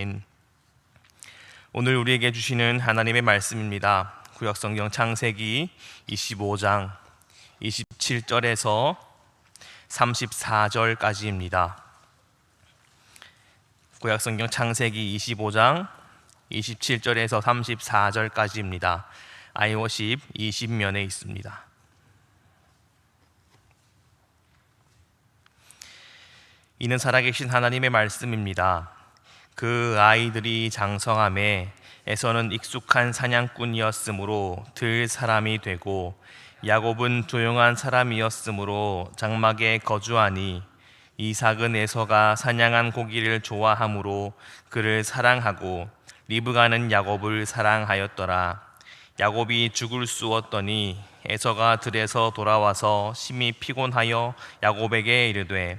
아멘. 오늘 우리에게 주시는 하나님의 말씀입니다. 구약성경 창세기 25장 27절에서 34절까지입니다. 구약성경 창세기 25장 27절에서 34절까지입니다. 아이워십 20면에 있습니다. 이는 살아계신 하나님의 말씀입니다. 그 아이들이 장성함에 에서는 익숙한 사냥꾼이었으므로 들 사람이 되고 야곱은 조용한 사람이었으므로 장막에 거주하니 이삭은 에서가 사냥한 고기를 좋아하므로 그를 사랑하고 리브가는 야곱을 사랑하였더라. 야곱이 죽을 쑤었더니 에서가 들에서 돌아와서 심히 피곤하여 야곱에게 이르되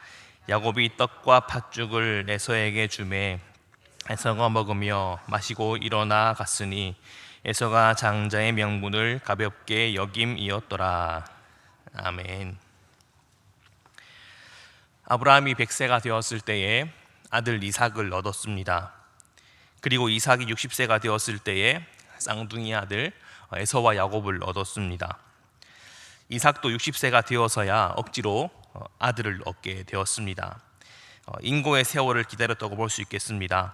야곱이 떡과 팥죽을 에서에게 주매 에서가 먹으며 마시고 일어나 갔으니 에서가 장자의 명분을 가볍게 여김이었더라. 아멘. 아브라함이 백세가 되었을 때에 아들 이삭을 얻었습니다. 그리고 이삭이 60세가 되었을 때에 쌍둥이 아들 에서와 야곱을 얻었습니다. 이삭도 60세가 되어서야 억지로 어, 아들을 얻게 되었습니다. 어, 인고의 세월을 기다렸다고 볼 수 있겠습니다.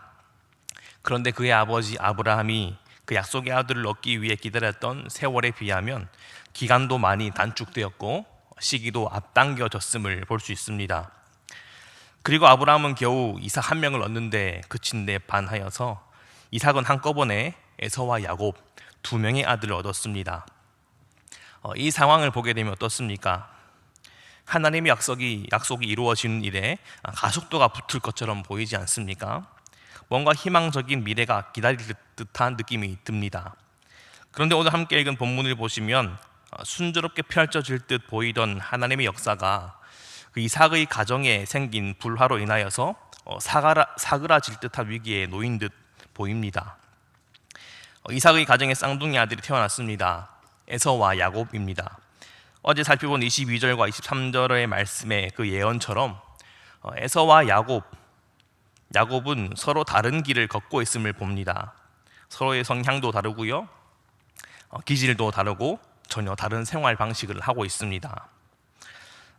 그런데 그의 아버지 아브라함이 그 약속의 아들을 얻기 위해 기다렸던 세월에 비하면 기간도 많이 단축되었고 시기도 앞당겨졌음을 볼 수 있습니다. 그리고 아브라함은 겨우 이삭 한 명을 얻는데 그친 데 반하여서 이삭은 한꺼번에 에서와 야곱 두 명의 아들을 얻었습니다. 어, 이 상황을 보게 되면 어떻습니까? 하나님의 약속이 약속이 이루어지는 일에 가속도가 붙을 것처럼 보이지 않습니까? 뭔가 희망적인 미래가 기다릴 듯한 느낌이 듭니다. 그런데 오늘 함께 읽은 본문을 보시면 어, 순조롭게 펼쳐질 듯 보이던 하나님의 역사가 그 이삭의 가정에 생긴 불화로 인하여서 어, 사가라, 사그라질 듯한 위기에 놓인 듯 보입니다. 어, 이삭의 가정에 쌍둥이 아들이 태어났습니다. 에서와 야곱입니다. 어제 살펴본 22절과 23절의 말씀의 그 예언처럼 어, 에서와 야곱, 야곱은 서로 다른 길을 걷고 있음을 봅니다. 서로의 성향도 다르고요, 어, 기질도 다르고 전혀 다른 생활 방식을 하고 있습니다.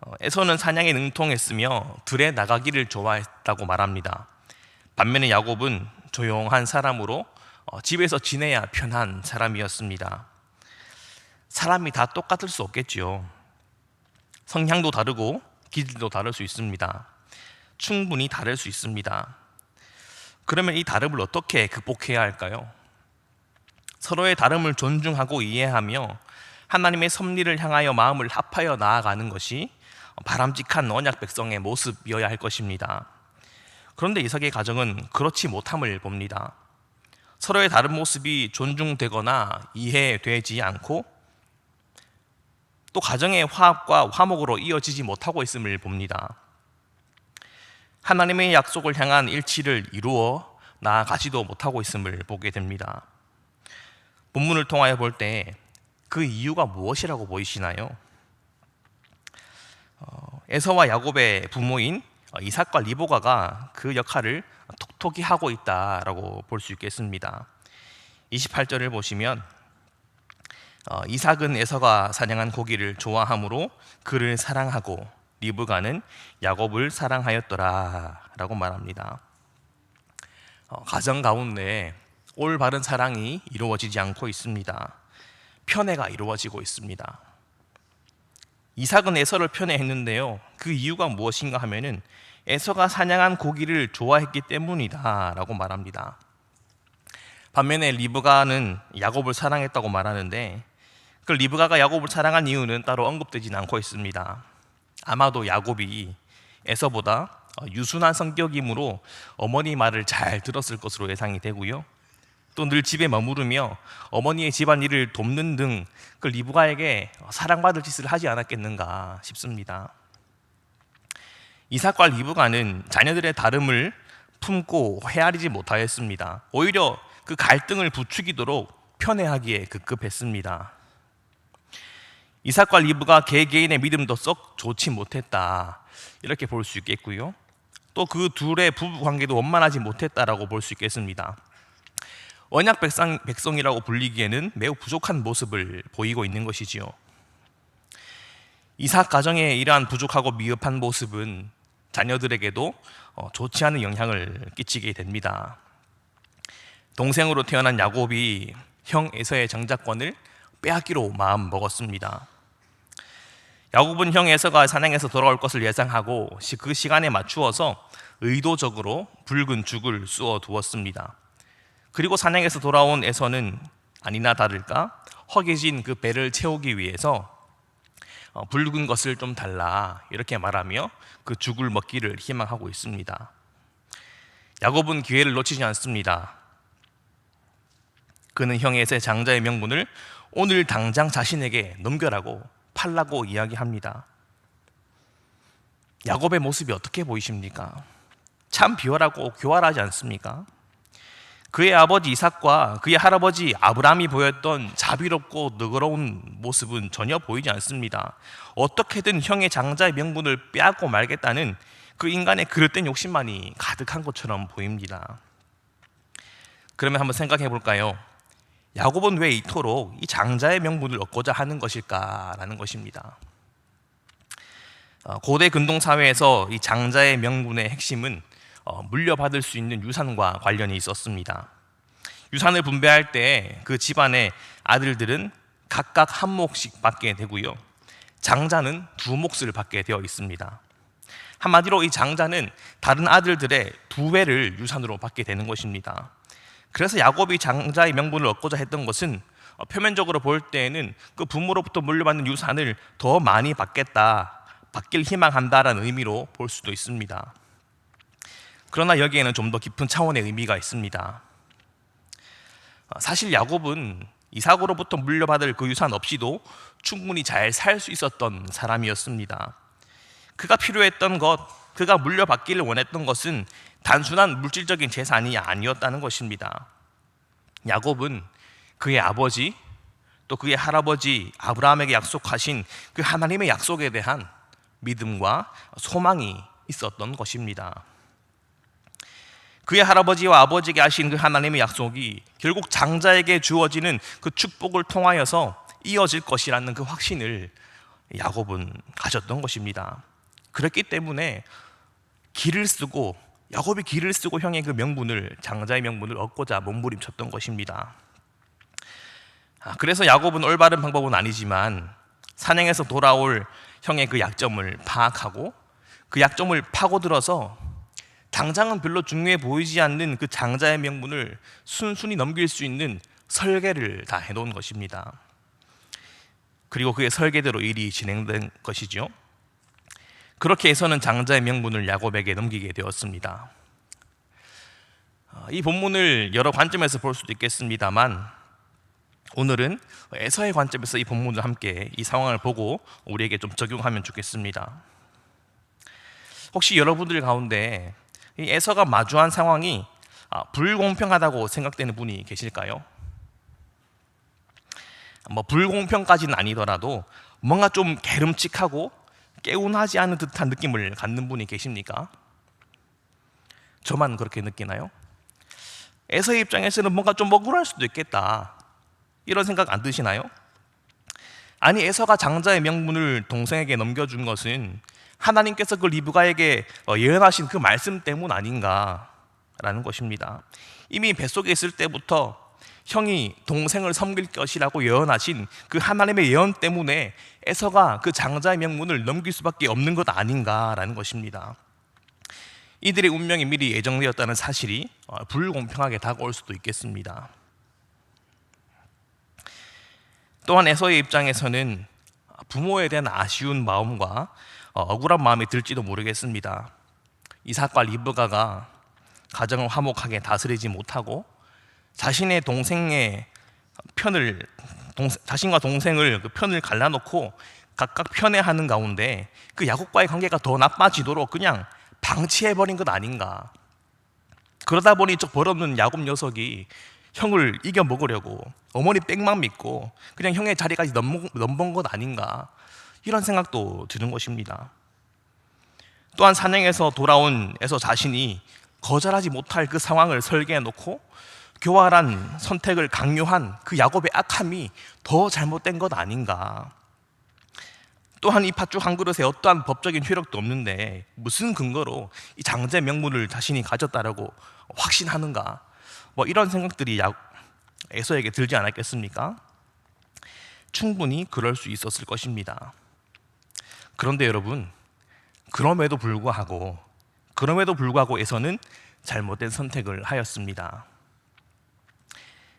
어, 에서는 사냥에 능통했으며 들에 나가기를 좋아했다고 말합니다. 반면에 야곱은 조용한 사람으로 집에서 지내야 편한 사람이었습니다. 사람이 다 똑같을 수 없겠지요. 성향도 다르고 기질도 다를 수 있습니다. 충분히 다를 수 있습니다. 그러면 이 다름을 어떻게 극복해야 할까요? 서로의 다름을 존중하고 이해하며 하나님의 섭리를 향하여 마음을 합하여 나아가는 것이 바람직한 언약 백성의 모습이어야 할 것입니다. 그런데 이삭의 가정은 그렇지 못함을 봅니다. 서로의 다른 모습이 존중되거나 이해되지 않고 또 가정의 화합과 화목으로 이어지지 못하고 있음을 봅니다. 하나님의 약속을 향한 일치를 이루어 나아가지도 못하고 있음을 보게 됩니다. 본문을 통하여 볼 때 그 이유가 무엇이라고 보이시나요? 어, 에서와 야곱의 부모인 이삭과 리보가가 그 역할을 톡톡히 하고 있다라고 볼 수 있겠습니다. 28절을 보시면 어, 이삭은 에서가 사냥한 고기를 좋아하므로 그를 사랑하고 리브가는 야곱을 사랑하였더라라고 말합니다. 어, 가정 가운데 올바른 사랑이 이루어지지 않고 있습니다. 편애가 이루어지고 있습니다. 이삭은 에서를 편애했는데요. 그 이유가 무엇인가 하면은 에서가 사냥한 고기를 좋아했기 때문이다라고 말합니다. 반면에 리브가는 야곱을 사랑했다고 말하는데 그 리브가가 야곱을 사랑한 이유는 따로 언급되진 않고 있습니다. 아마도 야곱이 에서보다 유순한 성격이므로 어머니 말을 잘 들었을 것으로 예상이 되고요. 또 늘 집에 머무르며 어머니의 집안 일을 돕는 등 그 리브가에게 사랑받을 짓을 하지 않았겠는가 싶습니다. 이삭과 리브가는 자녀들의 다름을 품고 헤아리지 못하였습니다. 오히려 그 갈등을 부추기도록 편애하기에 급급했습니다. 이삭과 리브가 개개인의 믿음도 썩 좋지 못했다 이렇게 볼 수 있겠고요. 또 그 둘의 부부 관계도 원만하지 못했다라고 볼 수 있겠습니다. 언약 백성, 백성이라고 불리기에는 매우 부족한 모습을 보이고 있는 것이지요. 이삭 가정의 이러한 부족하고 미흡한 모습은 자녀들에게도 어, 좋지 않은 영향을 끼치게 됩니다. 동생으로 태어난 야곱이 형 에서의 장자권을 빼앗기로 마음 먹었습니다. 야곱은 형 에서가 사냥에서 돌아올 것을 예상하고 그 시간에 맞추어서 의도적으로 붉은 죽을 쑤어 두었습니다. 그리고 사냥에서 돌아온 에서는 아니나 다를까 허기진 그 배를 채우기 위해서 어, 붉은 것을 좀 달라 이렇게 말하며 그 죽을 먹기를 희망하고 있습니다. 야곱은 기회를 놓치지 않습니다. 그는 형에서 장자의 명분을 오늘 당장 자신에게 넘겨라고 팔라고 이야기합니다. 야곱의 모습이 어떻게 보이십니까? 참 비열하고 교활하지 않습니까? 그의 아버지 이삭과 그의 할아버지 아브라함이 보였던 자비롭고 너그러운 모습은 전혀 보이지 않습니다. 어떻게든 형의 장자의 명분을 빼앗고 말겠다는 그 인간의 그릇된 욕심만이 가득한 것처럼 보입니다. 그러면 한번 생각해 볼까요? 야곱은 왜 이토록 이 장자의 명분을 얻고자 하는 것일까라는 것입니다. 어, 고대 근동 사회에서 이 장자의 명분의 핵심은 어, 물려받을 수 있는 유산과 관련이 있었습니다. 유산을 분배할 때 그 집안의 아들들은 각각 한 몫씩 받게 되고요. 장자는 두 몫을 받게 되어 있습니다. 한마디로 이 장자는 다른 아들들의 두 배를 유산으로 받게 되는 것입니다. 그래서 야곱이 장자의 명분을 얻고자 했던 것은 어, 표면적으로 볼 때에는 그 부모로부터 물려받는 유산을 더 많이 받겠다, 받길 희망한다라는 의미로 볼 수도 있습니다. 그러나 여기에는 좀 더 깊은 차원의 의미가 있습니다. 어, 사실 야곱은 이삭으로부터 물려받을 그 유산 없이도 충분히 잘 살 수 있었던 사람이었습니다. 그가 필요했던 것, 그가 물려받기를 원했던 것은 단순한 물질적인 재산이 아니었다는 것입니다. 야곱은 그의 아버지 또 그의 할아버지 아브라함에게 약속하신 그 하나님의 약속에 대한 믿음과 소망이 있었던 것입니다. 그의 할아버지와 아버지에게 하신 그 하나님의 약속이 결국 장자에게 주어지는 그 축복을 통하여서 이어질 것이라는 그 확신을 야곱은 가졌던 것입니다. 그렇기 때문에 길을 쓰고 야곱이 길을 쓰고 형의 그 명분을 장자의 명분을 얻고자 몸부림쳤던 것입니다. 아, 그래서 야곱은 올바른 방법은 아니지만 사냥에서 돌아올 형의 그 약점을 파악하고 그 약점을 파고들어서 당장은 별로 중요해 보이지 않는 그 장자의 명분을 순순히 넘길 수 있는 설계를 다 해놓은 것입니다. 그리고 그의 설계대로 일이 진행된 것이죠. 그렇게 해서는 장자의 명분을 야곱에게 넘기게 되었습니다. 아, 이 본문을 여러 관점에서 볼 수도 있겠습니다만 오늘은 에서의 관점에서 이 본문을 함께 이 상황을 보고 우리에게 좀 적용하면 좋겠습니다. 혹시 여러분들 가운데 이 에서가 마주한 상황이 아, 불공평하다고 생각되는 분이 계실까요? 뭐 불공평까지는 아니더라도 뭔가 좀 개름칙하고 깨운하지 않은 듯한 느낌을 갖는 분이 계십니까? 저만 그렇게 느끼나요? 에서의 입장에서는 뭔가 좀 억울할 수도 있겠다. 이런 생각 안 드시나요? 아니 에서가 장자의 명분을 동생에게 넘겨준 것은 하나님께서 그 리브가에게 어, 예언하신 그 말씀 때문 아닌가라는 것입니다. 이미 뱃속에 있을 때부터 형이 동생을 섬길 것이라고 예언하신 그 하나님의 예언 때문에 에서가 그 장자의 명문을 넘길 수밖에 없는 것 아닌가라는 것입니다. 이들의 운명이 미리 예정되었다는 사실이 어, 불공평하게 다가올 수도 있겠습니다. 또한 에서의 입장에서는 부모에 대한 아쉬운 마음과 어, 억울한 마음이 들지도 모르겠습니다. 이삭과 리브가가 가정을 화목하게 다스리지 못하고 자신의 동생의 편을 동, 자신과 동생을 그 편을 갈라놓고 각각 편애하는 가운데 그 야곱과의 관계가 더 나빠지도록 그냥 방치해 버린 것 아닌가. 그러다 보니 저 버릇없는 야곱 녀석이 형을 이겨 먹으려고 어머니 백만 믿고 그냥 형의 자리까지 넘본, 것 아닌가 이런 생각도 드는 것입니다. 또한 사냥에서 돌아온 에서 자신이 거절하지 못할 그 상황을 설계해 놓고 교활한 선택을 강요한 그 야곱의 악함이 더 잘못된 것 아닌가. 또한 이 팥죽 한 그릇에 어떠한 법적인 효력도 없는데 무슨 근거로 이 장제 명분을 자신이 가졌다라고 확신하는가? 뭐 이런 생각들이 야, 에서에게 들지 않았겠습니까? 충분히 그럴 수 있었을 것입니다. 그런데 여러분, 그럼에도 불구하고 그럼에도 불구하고 에서는 잘못된 선택을 하였습니다.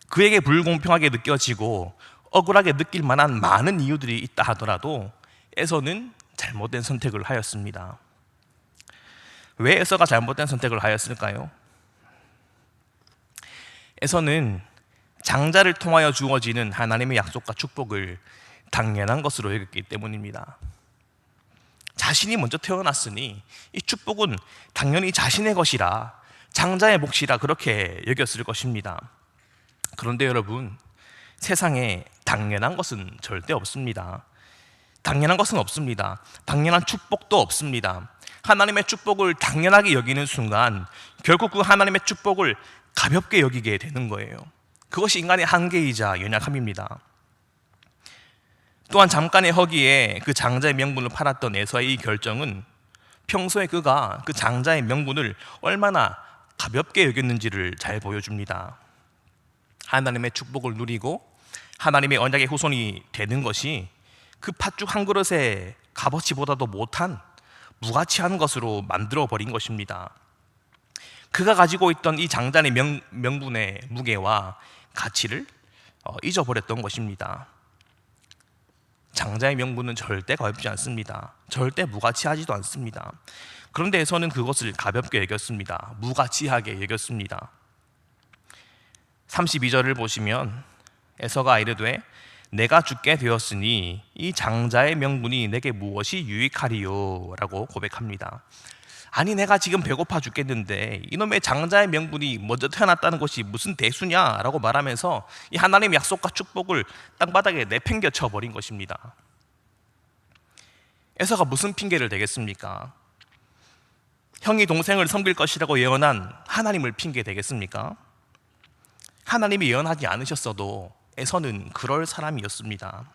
그에게 불공평하게 느껴지고 억울하게 느낄 만한 많은 이유들이 있다 하더라도 에서는 잘못된 선택을 하였습니다. 왜 에서가 잘못된 선택을 하였을까요? 에서는 장자를 통하여 주어지는 하나님의 약속과 축복을 당연한 것으로 여겼기 때문입니다. 자신이 먼저 태어났으니 이 축복은 당연히 자신의 것이라 장자의 몫이라 그렇게 여겼을 것입니다. 그런데 여러분, 세상에 당연한 것은 절대 없습니다. 당연한 것은 없습니다. 당연한 축복도 없습니다. 하나님의 축복을 당연하게 여기는 순간 결국 그 하나님의 축복을 가볍게 여기게 되는 거예요. 그것이 인간의 한계이자 연약함입니다. 또한 잠깐의 허기에 그 장자의 명분을 팔았던 에서의 이 결정은 평소에 그가 그 장자의 명분을 얼마나 가볍게 여겼는지를 잘 보여줍니다. 하나님의 축복을 누리고 하나님의 언약의 후손이 되는 것이 그 팥죽 한 그릇의 값어치보다도 못한 무가치한 것으로 만들어 버린 것입니다. 그가 가지고 있던 이 장단의 명, 명분의 무게와 가치를 어, 잊어버렸던 것입니다. 장자의 명분은 절대 가볍지 않습니다. 절대 무가치하지도 않습니다. 그런데 에서는 그것을 가볍게 여겼습니다. 무가치하게 여겼습니다. 32절을 보시면 에서가 이르되 내가 죽게 되었으니 이 장자의 명분이 내게 무엇이 유익하리요 라고 고백합니다. 아니 내가 지금 배고파 죽겠는데 이놈의 장자의 명분이 먼저 태어났다는 것이 무슨 대수냐라고 말하면서 이 하나님의 약속과 축복을 땅바닥에 내팽겨 쳐 버린 것입니다. 에서가 무슨 핑계를 대겠습니까? 형이 동생을 섬길 것이라고 예언한 하나님을 핑계 대겠습니까? 하나님이 예언하지 않으셨어도 에서는 그럴 사람이었습니다.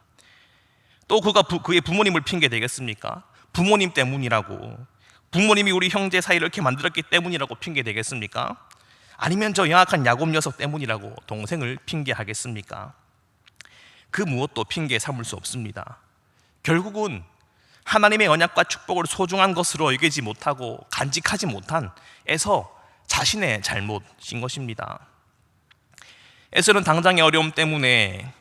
또 그가 부, 그의 부모님을 핑계 대겠습니까? 부모님 때문이라고 부모님이 우리 형제 사이를 이렇게 만들었기 때문이라고 핑계 대겠습니까? 아니면 저 영악한 야곱 녀석 때문이라고 동생을 핑계하겠습니까? 그 무엇도 핑계 삼을 수 없습니다. 결국은 하나님의 언약과 축복을 소중한 것으로 여기지 못하고 간직하지 못한 에서 자신의 잘못인 것입니다. 에서는 당장의 어려움 때문에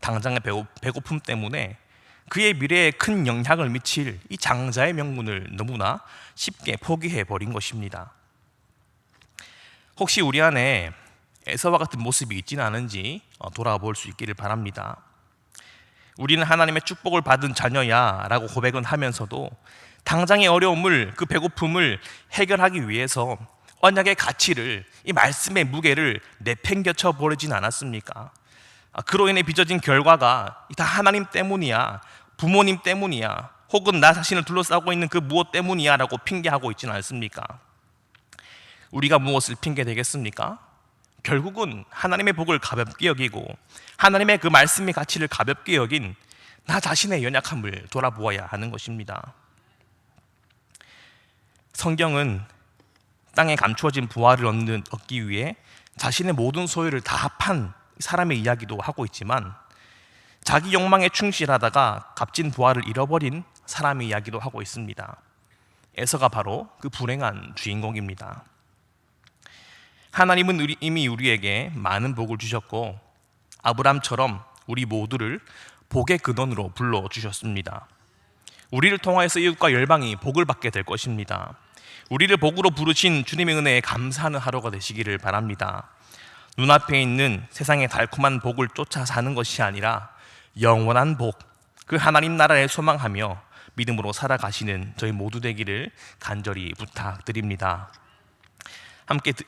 당장의 배고픔 때문에 그의 미래에 큰 영향을 미칠 이 장자의 명분을 너무나 쉽게 포기해 버린 것입니다. 혹시 우리 안에 에서와 같은 모습이 있지는 않은지 어, 돌아볼 수 있기를 바랍니다. 우리는 하나님의 축복을 받은 자녀야 라고 고백은 하면서도 당장의 어려움을 그 배고픔을 해결하기 위해서 언약의 가치를 이 말씀의 무게를 내팽겨쳐 버리진 않았습니까? 아, 그로 인해 빚어진 결과가 다 하나님 때문이야, 부모님 때문이야, 혹은 나 자신을 둘러싸고 있는 그 무엇 때문이야라고 핑계하고 있지는 않습니까? 우리가 무엇을 핑계 대겠습니까? 결국은 하나님의 복을 가볍게 여기고 하나님의 그 말씀의 가치를 가볍게 여긴 나 자신의 연약함을 돌아보아야 하는 것입니다. 성경은 땅에 감추어진 부활을 얻는, 얻기 위해 자신의 모든 소유를 다 합한 사람의 이야기도 하고 있지만 자기 욕망에 충실하다가 값진 부활을 잃어버린 사람의 이야기도 하고 있습니다. 에서가 바로 그 불행한 주인공입니다. 하나님은 이미 우리에게 많은 복을 주셨고 아브람처럼 우리 모두를 복의 근원으로 불러 주셨습니다. 우리를 통하여서 이웃과 열방이 복을 받게 될 것입니다. 우리를 복으로 부르신 주님의 은혜에 감사하는 하루가 되시기를 바랍니다. 눈앞에 있는 세상의 달콤한 복을 쫓아 사는 것이 아니라 영원한 복, 그 하나님 나라를 소망하며 믿음으로 살아가시는 저희 모두 되기를 간절히 부탁드립니다. 함께 드-